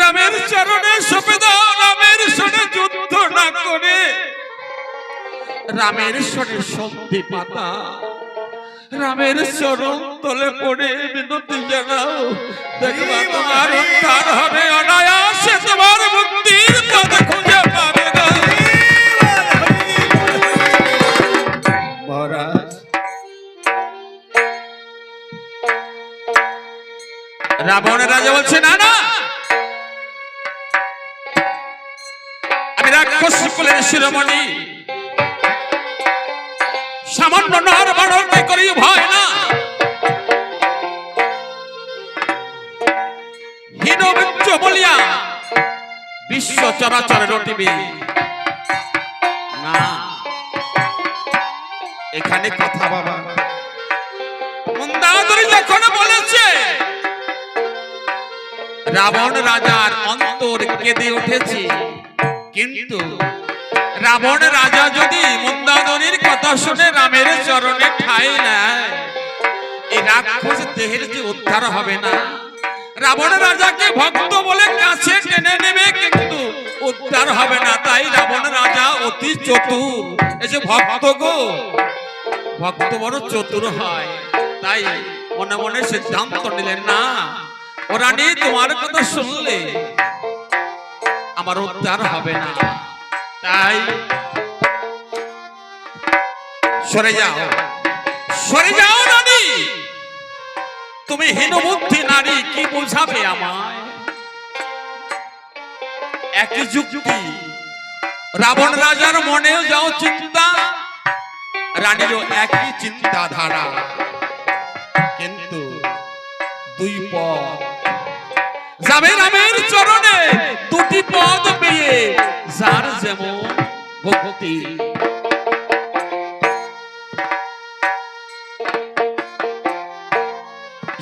রামের চরণে রামের সনে যুদ্ধ না করে। রামের সনে সন্ধি পাতা, রামের চরণ তলে পড়ে বিনতি জানাও। দেখবা তোমার উদ্ধার হবে, অনায়াসে তোমার মুক্তির পথ খুঁজে পাবে মহারাজ রাবণের রাজা বলছে, না না। আমি রাক্ষস কুলের শিরোমণি। সামান্য নর বাড়ন করি ভয় না। হীন বৃক্ষ বলিয়া বিশ্ব চরাচরে রটিবে। না, এখানে কথা বাবা যখন রাবণ রাজার অন্তর কেঁদে উঠেছে। কিন্তু রাবণ রাজা যদি মন্দাদরির কথা শুনে রামের চরণে ঠাই নেয় রাক্ষস দেহের যে উদ্ধার হবে না। রাবণ রাজাকে ভক্ত বলে কাছে টেনে নেবে, কিন্তু উদ্ধার হবে না। তাই রাবণ রাজা অতি চতুর। যে ভক্ত গো, ভক্ত বড় চতুর হয়। তাই মনে মনে সিদ্ধান্ত নিলেন, না ওরা নিয়ে তোমার কথা শুনলে আমার উদ্ধার হবে না। তাই সরে যাও। সরে যাও রানী। তুমি হীনবুদ্ধি নারী, কি বোঝাবে আমায়? রাবণ রাজার মনেও যাও চিন্তা, রানীরও একই চিন্তাধারা। কিন্তু যাবে রামের চরণে দুটি পদ পেয়ে যার যেমন ভক্তি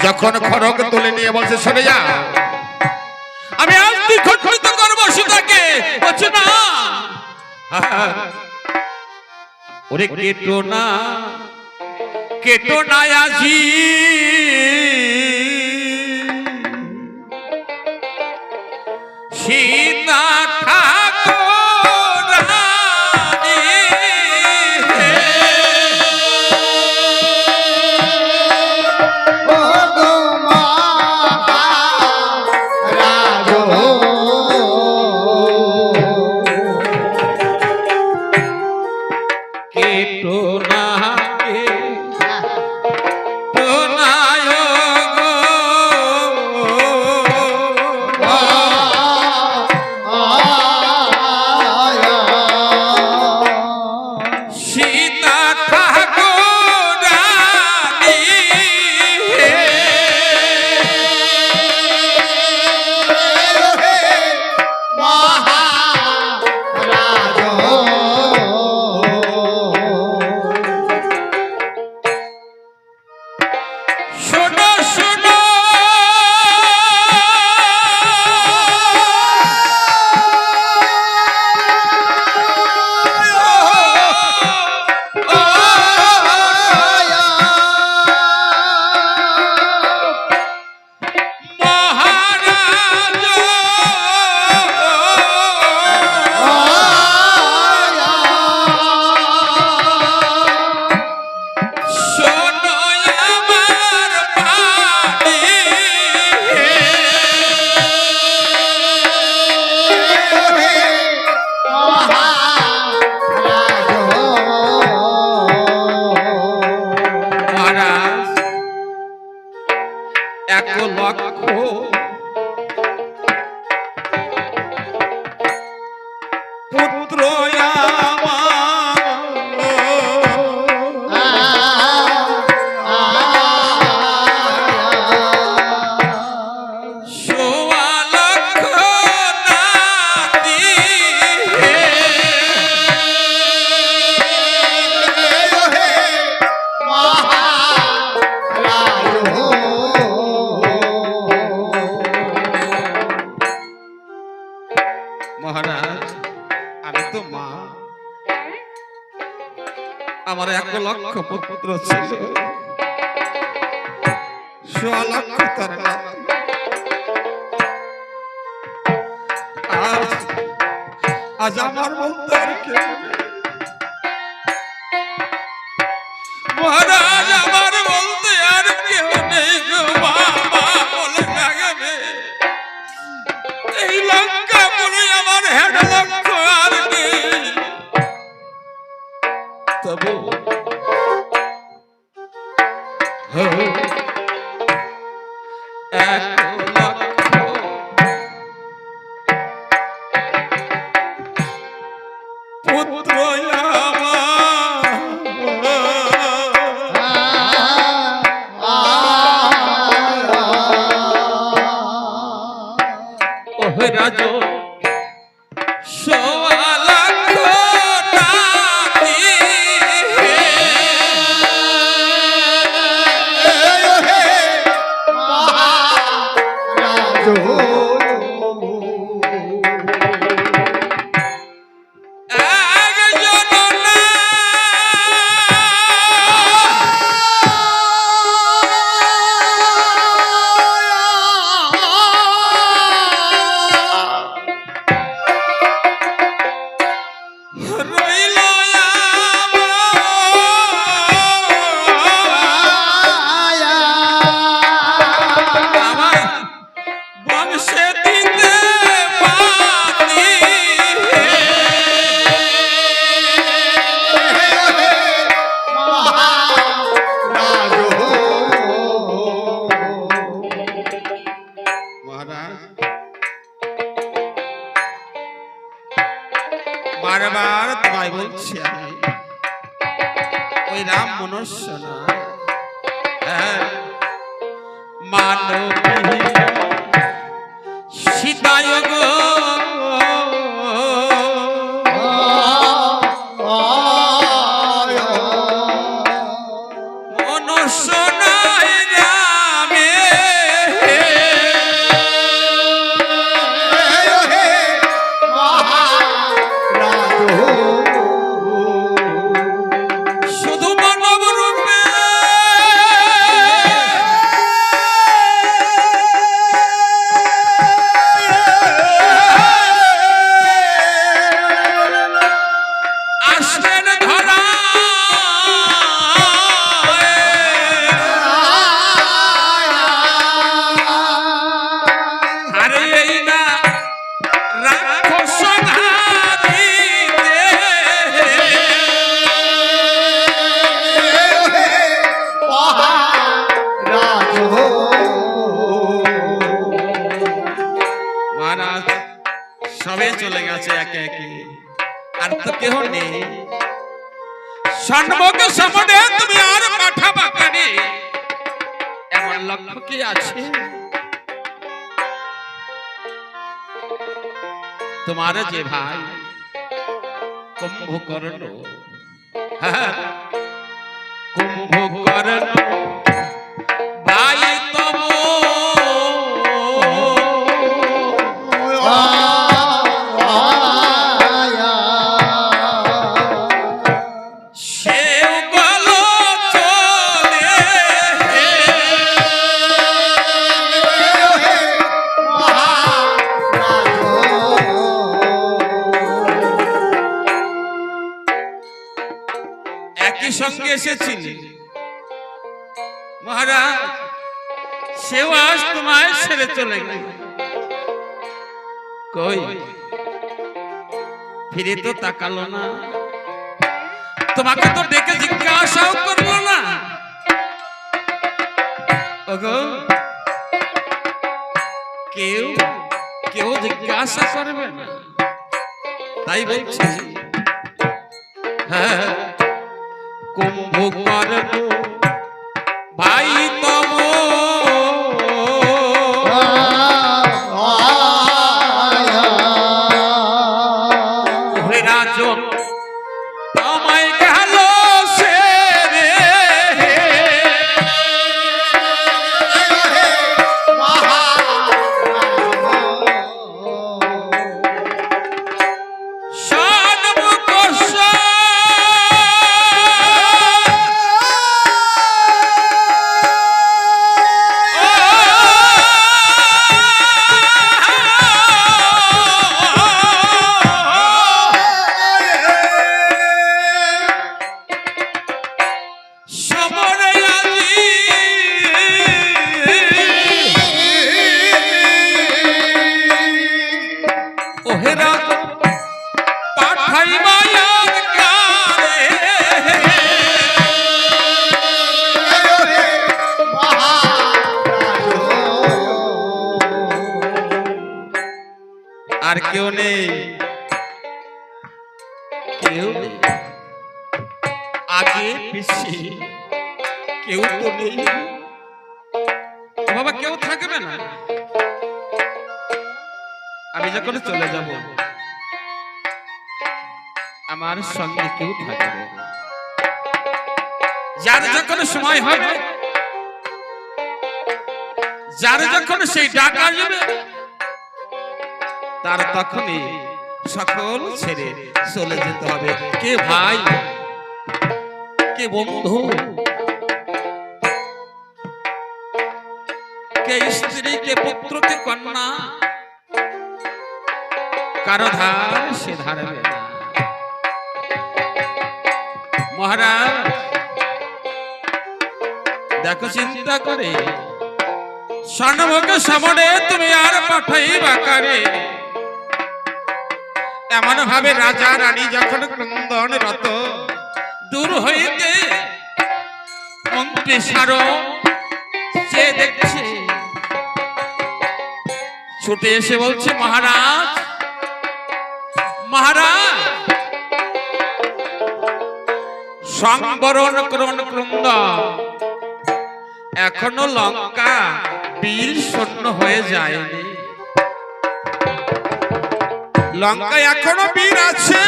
যখন খড়গ তুলে নিয়ে বলছে, সরে যা। আমি আজ দ্বিখণ্ডিত করব সীতাকে, বলছে, না। ওরে কেটো না কেটো না আজি। না খা লক্ষ পুত্র ছিল আজ আমার বন্ধু ফিরে তো তাকালো না। তোমাকে তো ডেকে জিজ্ঞাসাও করল না। কেউ কেউ জিজ্ঞাসা করবে না। তাই বলছি হ্যাঁ কুম্ভকর্ণ সময় হবে যার যখন সেই ডাক আসবে, তার তখনই সকল ছেড়ে চলে যেতে হবে। কে ভাই? কে বন্ধু? কে স্ত্রী, কে পুত্র, কে কন্যা? কারও ধার, সে ধারবে মহারাজ দেখো চিন্তা করে। স্বর্ণভোগ সামনে তুমি আর পাঠাইবা কারে? এমন ভাবে রাজা রানী যখন ক্রন্দন রত, দূর হইতে মন্ত্রী সে দেখছে। ছুটে এসে বলছে, মহারাজ মহারাজ, সংবরণ করুন ক্রন্দ এখনও লঙ্কা বীর শূন্য হয়ে যায়নি। লঙ্কা এখনও বীর আছে।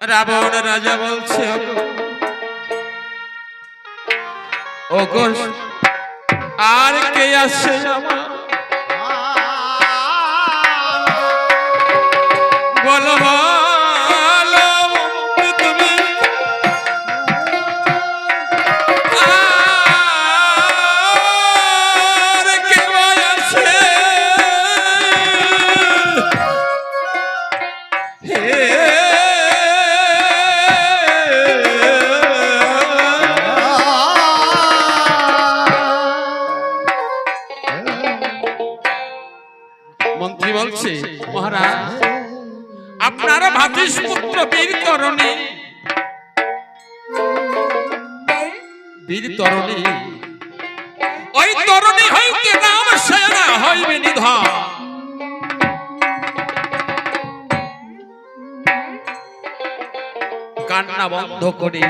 রাবণ রাজা বলছে আর কে আসে আমার বীর তরণী। বীর তরণী। ওই তরণী হইতে নাম সেনা হইবে কান্না বন্ধ করে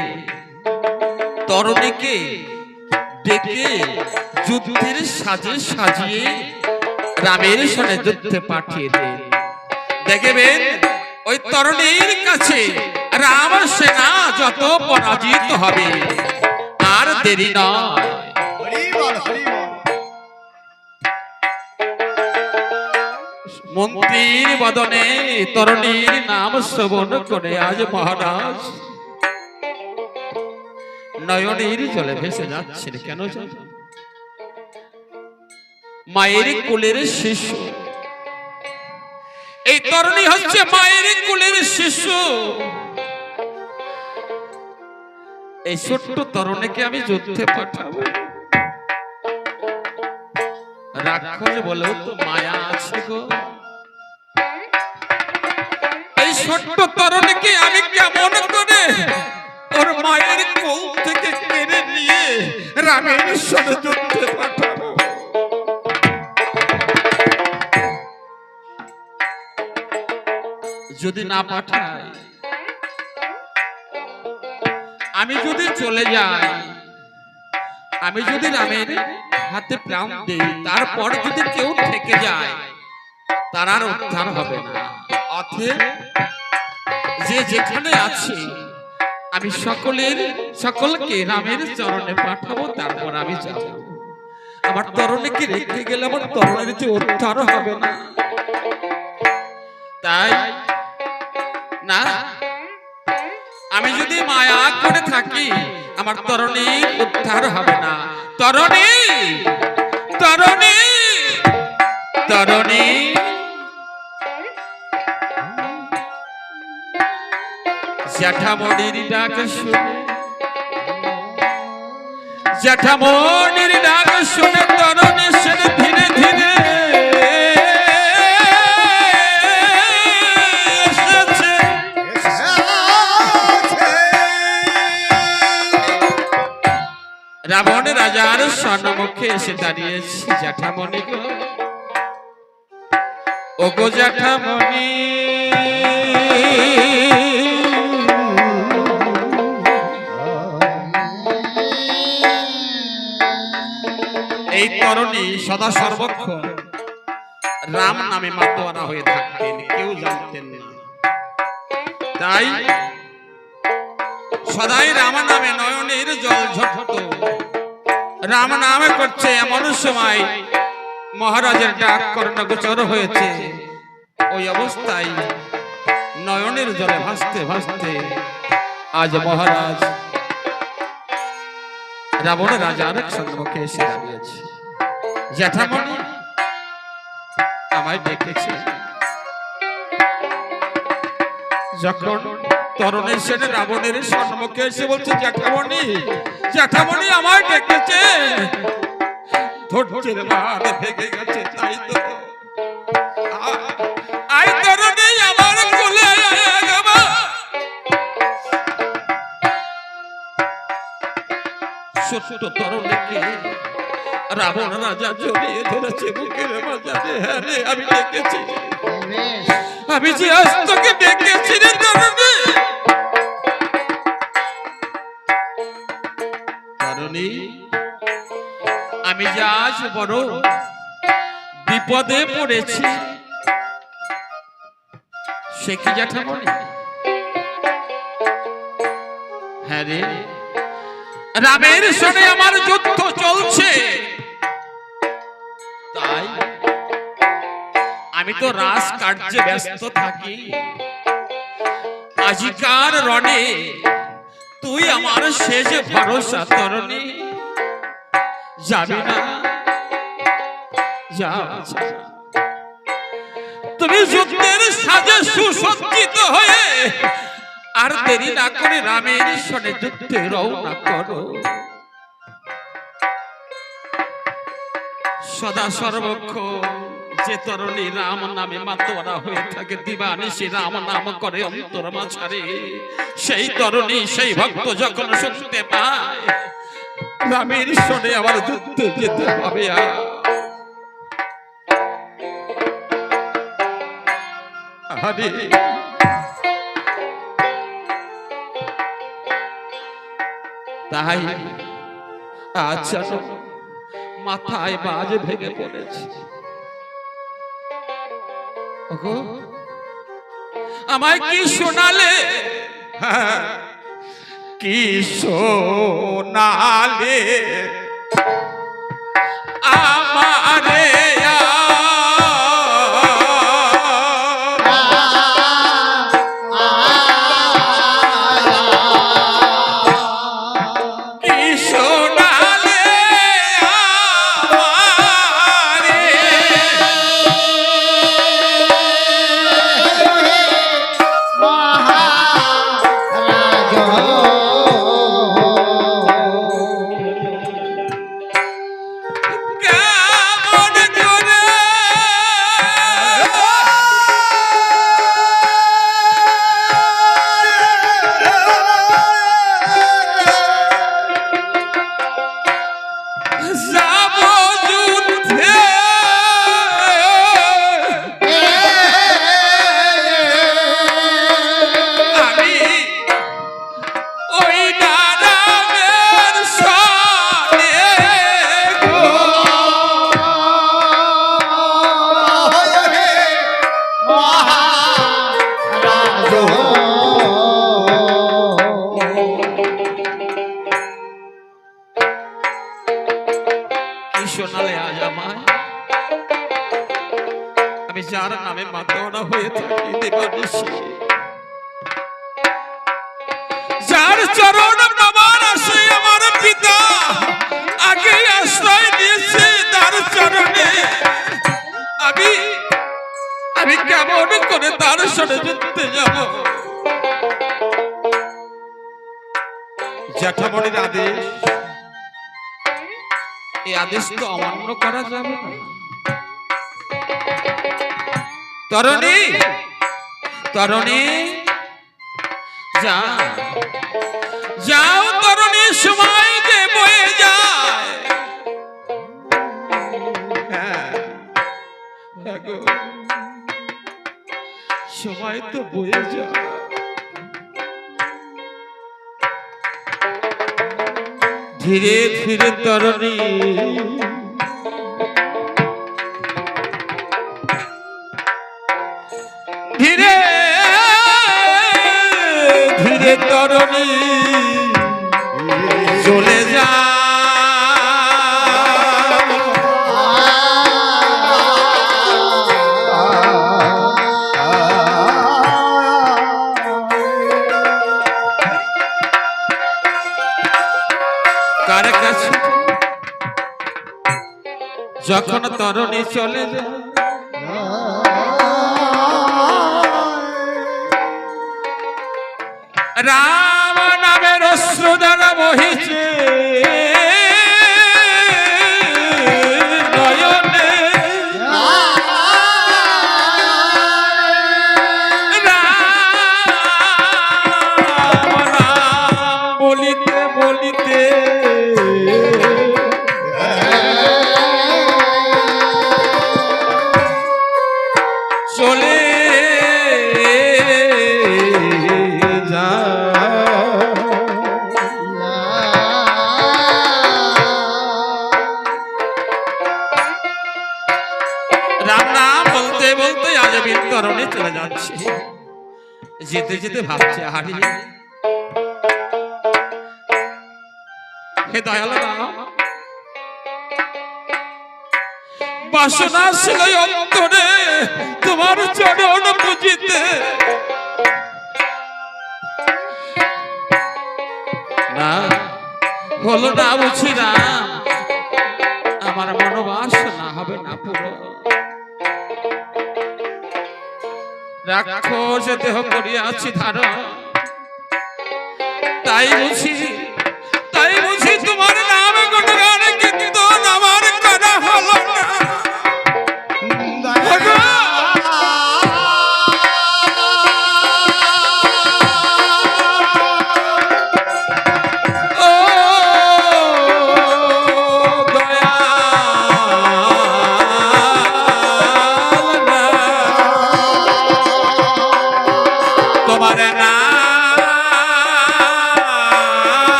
তরণীকে ডেকে যুদ্ধের সাজে সাজিয়ে রামের সনে যুদ্ধে পাঠিয়ে দেন দেখবেন ওই তরুণীর কাছে। রাম সেনা যত পরাজিত হবে আর দেরি নয়। মন্ত্রীর বদনে তরুণীর নাম শ্রবণ করে আজ মহারাজ। নয়নের জলে ভেসে যাচ্ছেন কেন মায়ের কুলের শিশু এই তরুণী হচ্ছে মায়ের কোলের শিশু। এই ছোট্ট তরুণীকে আমি যুদ্ধে পাঠাবো। রাক্ষস বলেও তো মায়া আছে গো। এই ছোট্ট তরুণীকে আমি কেমন করে ওর মায়ের কোল থেকে কেড়ে নিয়ে রামের সঙ্গে যুদ্ধে পাঠাবো? যদি না পাঠায় আমি যদি চলে যাই, আমি যদি রামের হাতে প্রাণ দেই, তারপর যদি কেউ থেকে যায়, তার আর উদ্ধার হবে না। অথের যে যেখানে আছে, আমি সকলের, সকলকে রামের চরণে পাঠাবো, তারপর আমি যাব। আমার তরণীকে রেখে গেলে আমার তরণের যে উদ্ধার হবে না? তাই না? আমি যদি মায়া করে থাকি, আমার তরণী উদ্ধার হবে না। তরণী তরণী তরণী। জ্যাঠামণির ডাক শুনে, জ্যাঠামণির ডাক শুনে তরণী সেরে ধীরে ধীরে রাবণ রাজার সম্মুখে এসে দাঁড়িয়েছে, জ্যাঠামণি গো। ও গো জ্যাঠামণি। এই তরণী সদা সর্বক্ষণ রাম নামে মাতোয়ারা হয়ে থাকতেন, কেউ জানতেন না। তাই সদাই রাম নামে নয়নের জল ঝটত রাম নামে করছে এমন সময় মহারাজের ডাক কর্ণগোচর হয়েছে। ওই অবস্থায় নয়নের জলে ভাসতে ভাসতে আজ মহারাজ রাবণ রাজার সম্মুখে এসে দাঁড়িয়েছে। জ্যাঠামণি, আমায় ডেকেছে। যখন তরুণের সেনে রাবণের সম্মুখে এসে বলছে, জ্যাঠামণি জ্যাঠামণি আমায় ডেকেছে। গেছে রাবণ রাজা জড়িয়ে ধরেছে, বুকের মাঝারে। হ্যাঁ আমি ডেকেছি। আমি যে আজ তোকে ডেকেছি রে তরুণী তরুণী আমি যে আজ বড় বিপদে পড়েছি, সে কি জ্যাঠামণি? হ্যাঁ রে। রামের সঙ্গে আমার যুদ্ধ চলছে। আমি তো রাস কার্যে ব্যস্ত থাকি। আজিকার রণে তুই আমার শেষ ভরসা তরণী। যাবি না? যা তুমি যুদ্ধের সাজে সুসজ্জিত হয়ে আর দেরি না করে রামের সনে যুদ্ধে রওনা করো। সদা সর্বক্ষ তরণী রাম নামে মাতোয়ারা হয়ে থাকে, দিবানিশি রাম নাম করে অন্তর সেই তরণী, সেই ভক্ত যখন শুনতে পায় সনে আবার যেতে হবে আর। তাই আচ্ছা মাথায় বাজ ভেঙে পড়েছে। আমায় কি শোনালে? কি শোনালে? আমারে শোনালে আজ আমায়। আমি যার নামে মাতোয়ারা হয়ে থাকি দেবানিশি যার চরণ প্রমাণ আসে আমার পিতা আগে আশ্রয় দিয়েছে তার চরণে। আমি আমি কেমন করে তার সরে যুদ্ধে যাব? জ্যাঠামণির আদেশ এই আদেশ তো অমান্য করা যাবে না। তরণী যা যাও তরণী সময় যে বয়ে যায়। হ্যাঁ, হ্যাঁ সময় তো বয়ে যায়। ধীরে ধীরে তরণী। চলে যায় রাম নামের অশ্রুদান বহিছে রাক্ষস দেহ করিয়াছি ধারণ। তাই বুঝি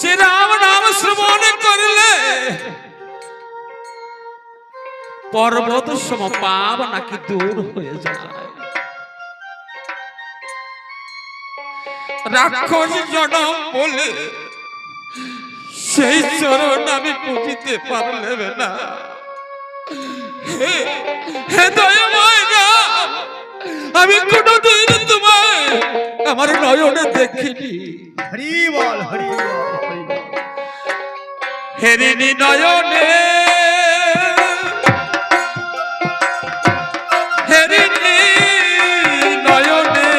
যে রাম নাম শ্রবণ করলে পর্বত সম পাপ নাকি দূর হয়ে যায়। রাক্ষস জনম বলে সেই চরণ আমি পুজিতে পারলে না। হে দয়াময় আমি কোনোদিন তোমায় আমার নয়নে দেখিনি। হরি বল হরি হেরিনি নয়নে। হেরিনি নয়নে।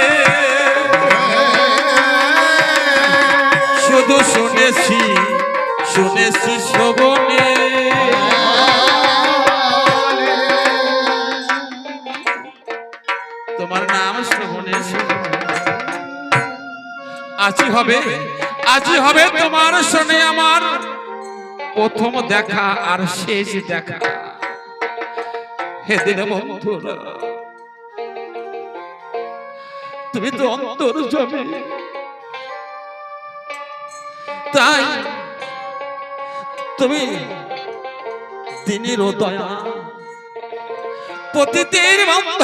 শুধু শুনেছি শুনেছি শ্রবণে। তোমার নাম শ্রবণে আজি হবে আজি হবে তোমার শোনে আমার প্রথম দেখা আর শেষ দেখা। হেদিন বন্ধুরা, তুমি তো অন্তর জমে। তাই তুমি দিনের দয়া পতিতের বন্ধ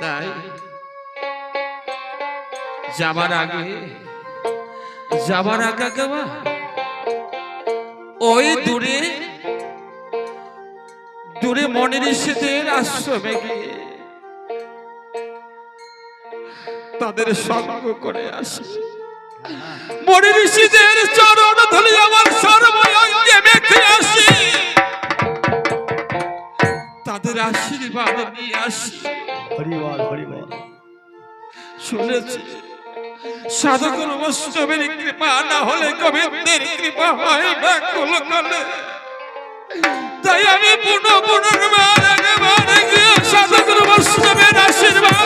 তাই যাবার আগে যাবার আগে গেবা ওই দূরে দূরে মনের ঋষিদের আশ্রমে গিয়ে তাদের সঙ্গ করে আসি। মনে ঋষিদের চরণ ধরে আমার সর্বঙ্গে মেখে আসি। তাদের আশীর্বাদ নিয়ে আসি। হরি বল শুনেছি সাধকের বৈষ্ণবের কৃপা না হলে গোবিন্দের কৃপা হয় না কোনো কালে তাই আমি পুনঃ পুনর্বার একবার গিয়ে সাধকের বৈষ্ণবের আশীর্বাদ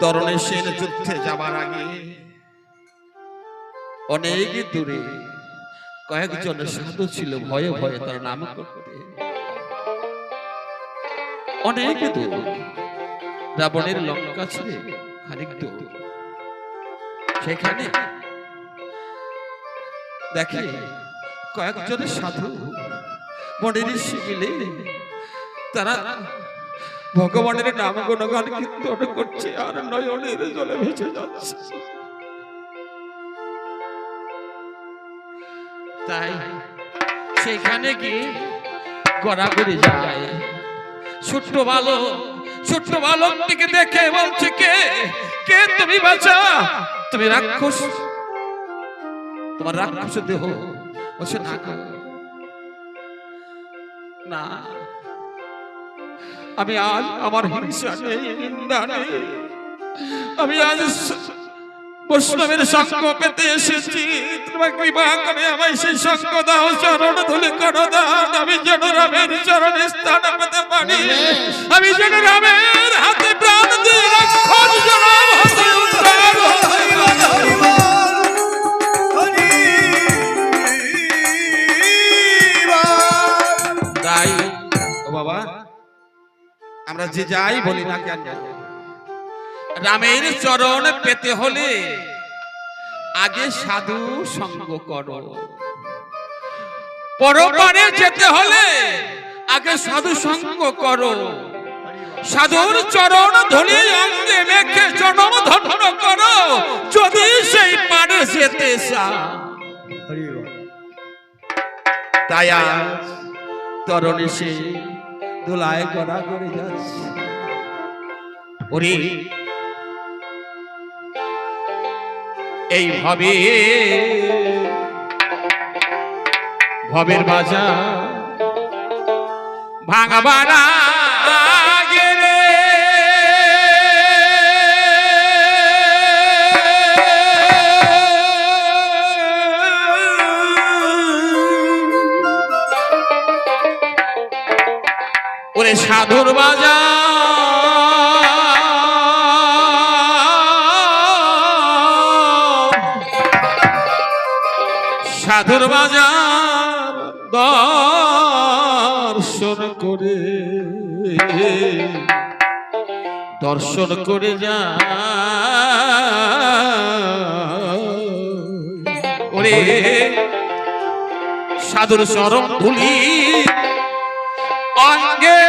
তরণের সেন যুদ্ধে যাবার আগে অনেক দূরে কয়েকজন সাধু ছিল, ভয়ে ভয়ে তার নাম করতে। অনেক দূর, রাবণের লঙ্কা ছিল খানিক দূর। সেখানে দেখে কয়েকজন সাধু, মনের মিলে তারা ভগবানের নাম গুণগান কীর্তন করছে আর নয়নের জলে ভেসে যাচ্ছে। তাই সেখানে গিয়ে গড়াগড়ি যায়। ছোট্ট বালক, ছোট্ট বালকটিকে দেখে বলছে, কে? কে তুমি বাঁচা তুমি রাক্ষস? তোমার রাক্ষস দেহ বলছে না। না আমি আজ আমার হিংসা নেই নিন্দা নেই। আমি আজ বৈষ্ণবের সঙ্গ পেতে এসেছি। তোমার কৃপা করে আমায় সেই সঙ্গ দাও চরণ ধুলে করো দান। আমি যেন রামের চরণে স্থান পেতে পারি। আমি যেন রামের হাতে প্রাণ দিয়ে আমরা যে যাই বলি না কেন? রামের চরণ পেতে হলে আগে সাধু সঙ্গ করো। পরপারে যেতে হলে আগে সাধু সঙ্গ করো। সাধুর চরণ ধরে অঙ্গে মেখে জনম ধন্য করো। যদি সেই পারে যেতে তাই আজ তরণ এসে দোলায় করা করে যাচ্ছে। ওরে। এইভাবে ভবের ভাঙা ভাঙাবার ওরে সাধুর বাজার। সাধুর বাজার দর্শন করে। দর্শন করে যা ওরে সাধুর চরণ ধুলি অঙ্গে